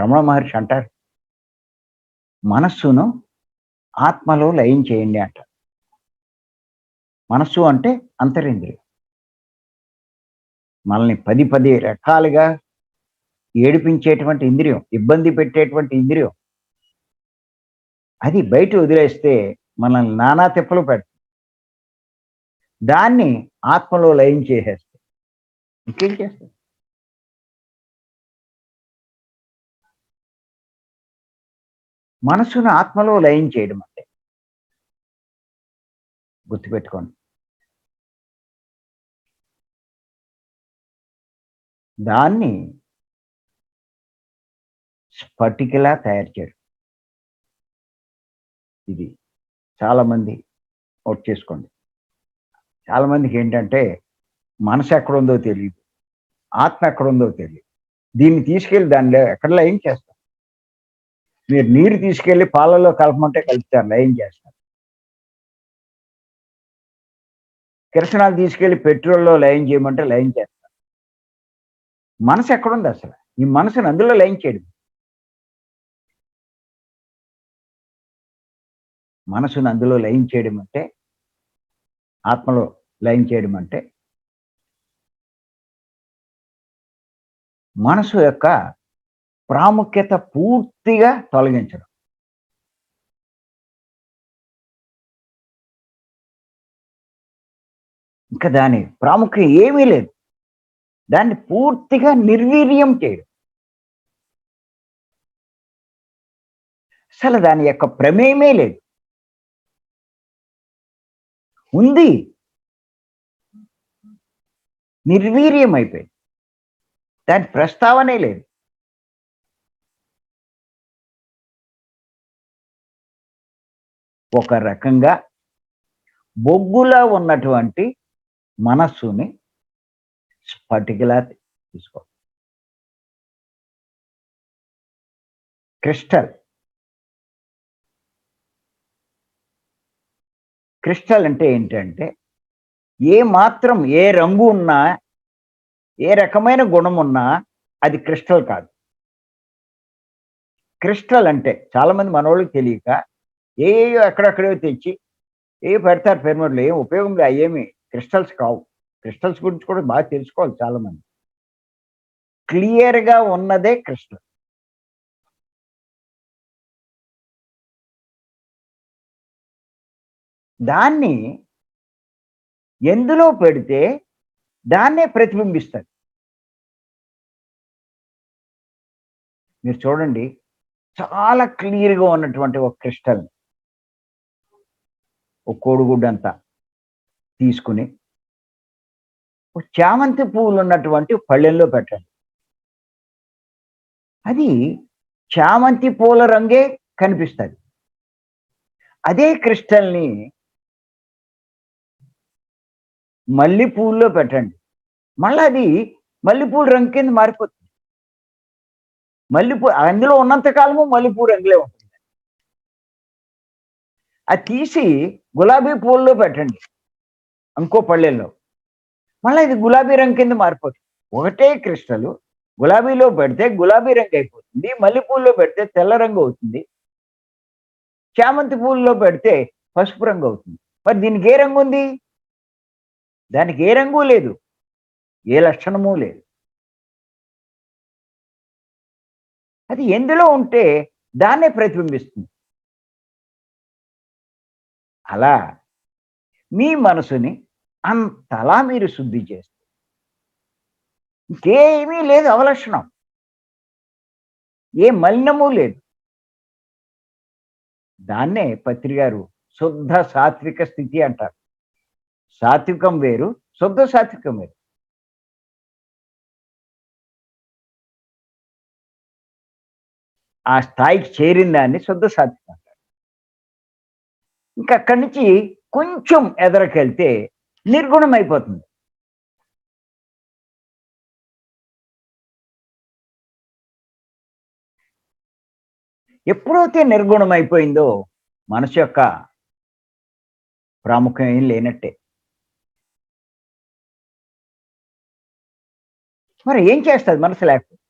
రమణ మహర్షి అంటారు మనస్సును ఆత్మలో లయం చేయండి అంటారు మనస్సు అంటే అంతరింద్రియం. మనల్ని పది పది రకాలుగా ఏడిపించేటువంటి ఇంద్రియం ఇబ్బంది పెట్టేటువంటి ఇంద్రియం అది బయట వదిలేస్తే మనల్ని నానా తిప్పలు పెడుతుంది దాన్ని ఆత్మలో లయం చేసేస్తే ఇంకేం చేస్తాం మనసును ఆత్మలో లయం చేయడం అంటే. గుర్తుపెట్టుకోండి. దాన్ని స్ఫటికలా తయారు చేయడం. ఇది చాలామంది నోట్ చేసుకోండి. చాలామందికి ఏంటంటే మనసు ఎక్కడుందో తెలియదు ఆత్మ ఎక్కడుందో తెలియదు దీన్ని తీసుకెళ్ళి దానిలో ఎక్కడ లయం చేస్తారు? మీరు నీరు తీసుకెళ్ళి పాలలో కలపమంటే కలుపుతారు లయం చేస్తారు. కిరసనాలు తీసుకెళ్ళి పెట్రోల్లో లయం చేయమంటే లయం చేస్తారు. మనసు ఎక్కడుంది అసలు? ఈ మనసును అందులో లయం చేయడం. మనసును అందులో లయం చేయడం అంటే ఆత్మలో లయం చేయడం అంటే మనసు యొక్క ప్రాముఖ్యత పూర్తిగా తొలగించడం. ఇంకా దాని ప్రాముఖ్యం ఏమీ లేదు. దాన్ని పూర్తిగా నిర్వీర్యం చేయడం. అసలు దాని యొక్క ప్రమేయమే లేదు. ఉంది. నిర్వీర్యం అయిపోయింది. దాని ప్రస్తావనే లేదు. ఒక రకంగా బొగ్గులా ఉన్నటువంటి మనస్సుని స్ఫటికలా తీసుకో క్రిస్టల్. క్రిస్టల్ అంటే ఏంటంటే ఏ మాత్రం ఏ రంగు ఉన్నా ఏ రకమైన గుణం ఉన్నా అది క్రిస్టల్ కాదు. క్రిస్టల్ అంటే చాలామంది మనవాళ్ళకి మనోళ్ళకి తెలియక ఏ ఎక్కడెక్కడో తెచ్చి ఏ పెడతారు పిరమిడ్లు ఏం ఉపయోగం లేదు అయ్యేమి క్రిస్టల్స్ కావు. క్రిస్టల్స్ గురించి కూడా బాగా తెలుసుకోవాలి చాలా మంది క్లియర్గా ఉన్నదే క్రిస్టల్. దాన్ని ఎందులో పెడితే దాన్నే ప్రతిబింబిస్తుంది మీరు చూడండి చాలా క్లియర్గా ఉన్నటువంటి ఒక క్రిస్టల్ ఒక కోడిగుడ్డంతా తీసుకుని చామంతి పువ్వులు ఉన్నటువంటి పళ్ళెంలో పెట్టండి. అది చామంతి పూల రంగే కనిపిస్తుంది. అదే క్రిస్టల్ని మల్లెపూల్లో పెట్టండి. మళ్ళీ అది మల్లెపూల రంగు కింద మారిపోతుంది. మల్లెపూ అందులో ఉన్నంత కాలము మల్లెపూ రంగులే ఉంటుంది అది తీసి గులాబీ పూల్లో పెట్టండి ఇంకో పళ్ళెల్లో. మళ్ళీ ఇది గులాబీ రంగు కింద మారిపోతుంది ఒకటే క్రిస్టల్ గులాబీలో పెడితే గులాబీ రంగు అయిపోతుంది మల్లెపూల్లో పెడితే తెల్ల రంగు అవుతుంది చామంతి పూల్లో పెడితే పసుపు రంగు అవుతుంది. మరి దీనికి ఏ రంగు ఉంది? దానికి ఏ రంగు లేదు ఏ లక్షణము లేదు. అది ఎందులో ఉంటే దాన్నే ప్రతిబింబిస్తుంది. అలా మీ మనసుని అంతలా మీరు శుద్ధి చేస్తారు ఇంకేమీ లేదు అవలక్షణం. ఏ మలినము లేదు. దాన్నే పత్రిగారు శుద్ధ సాత్విక స్థితి అంటారు. సాత్వికం వేరు శుద్ధ సాత్వికం వేరు. ఆ స్థాయికి చేరిన దాన్ని శుద్ధ సాత్వికం ఇంకా అక్కడి నుంచి కొంచెం ఎదరకెళ్తే నిర్గుణం అయిపోతుంది. ఎప్పుడైతే నిర్గుణం అయిపోయిందో మనసు యొక్క ప్రాముఖ్యం లేనట్టే. మరి ఏం చేస్తుంది మనసు లేకపోతే?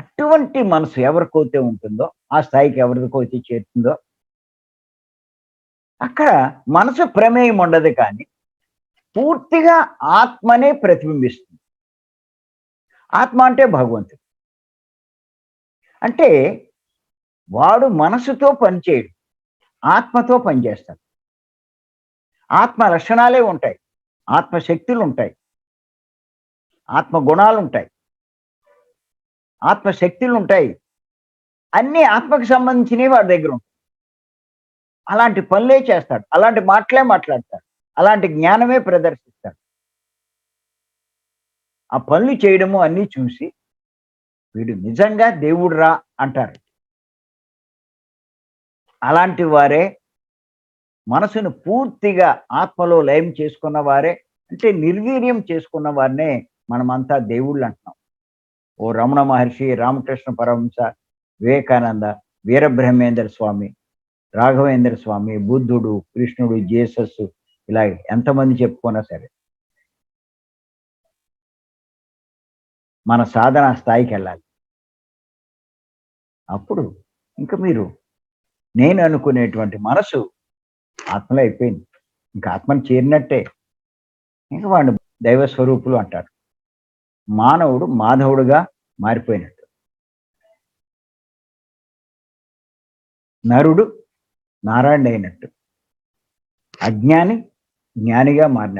అటువంటి మనసు ఎవరికైతే ఉంటుందో ఆ స్థాయికి ఎవరికైతే చేరుతుందో అక్కడ మనసు ప్రమేయం ఉండదు కానీ పూర్తిగా ఆత్మనే ప్రతిబింబిస్తుంది. ఆత్మ అంటే భగవంతుడు. అంటే వాడు మనసుతో పనిచేయడు ఆత్మతో పనిచేస్తాడు. ఆత్మ లక్షణాలే ఉంటాయి ఆత్మ శక్తులు ఉంటాయి ఆత్మ గుణాలు ఉంటాయి. ఆత్మ శక్తులు ఉంటాయి అన్ని ఆత్మకు సంబంధించినవి వాడి దగ్గర ఉంటాయి. అలాంటి పనులే చేస్తాడు. అలాంటి మాటలే మాట్లాడతాడు. అలాంటి జ్ఞానమే ప్రదర్శిస్తాడు. ఆ పనులు చేయడము అన్నీ చూసి వీడు నిజంగా దేవుడురా అంటారు. అలాంటి వారే మనసును పూర్తిగా ఆత్మలో లయం చేసుకున్న వారే అంటే నిర్వీర్యం చేసుకున్న వారినే మనమంతా దేవుళ్ళు అంటున్నాం. ఓ రమణ మహర్షి రామకృష్ణ పరమహంస వివేకానంద వీరబ్రహ్మేంద్ర స్వామి రాఘవేంద్ర స్వామి బుద్ధుడు కృష్ణుడు జేసస్ ఇలా ఎంతమంది చెప్పుకున్నా సరే మన సాధన స్థాయికి వెళ్ళాలి. అప్పుడు ఇంకా మీరు నేను అనుకునేటువంటి మనసు ఆత్మలో అయిపోయింది. ఇంకా ఆత్మను చేరినట్టే. ఇంకా వాడిని దైవ స్వరూపులు అంటారు. మానవుడు మాధవుడుగా మారిపోయినట్టు. నరుడు నారాయణ అయినట్టు అజ్ఞాని జ్ఞానిగా మారినట్టు.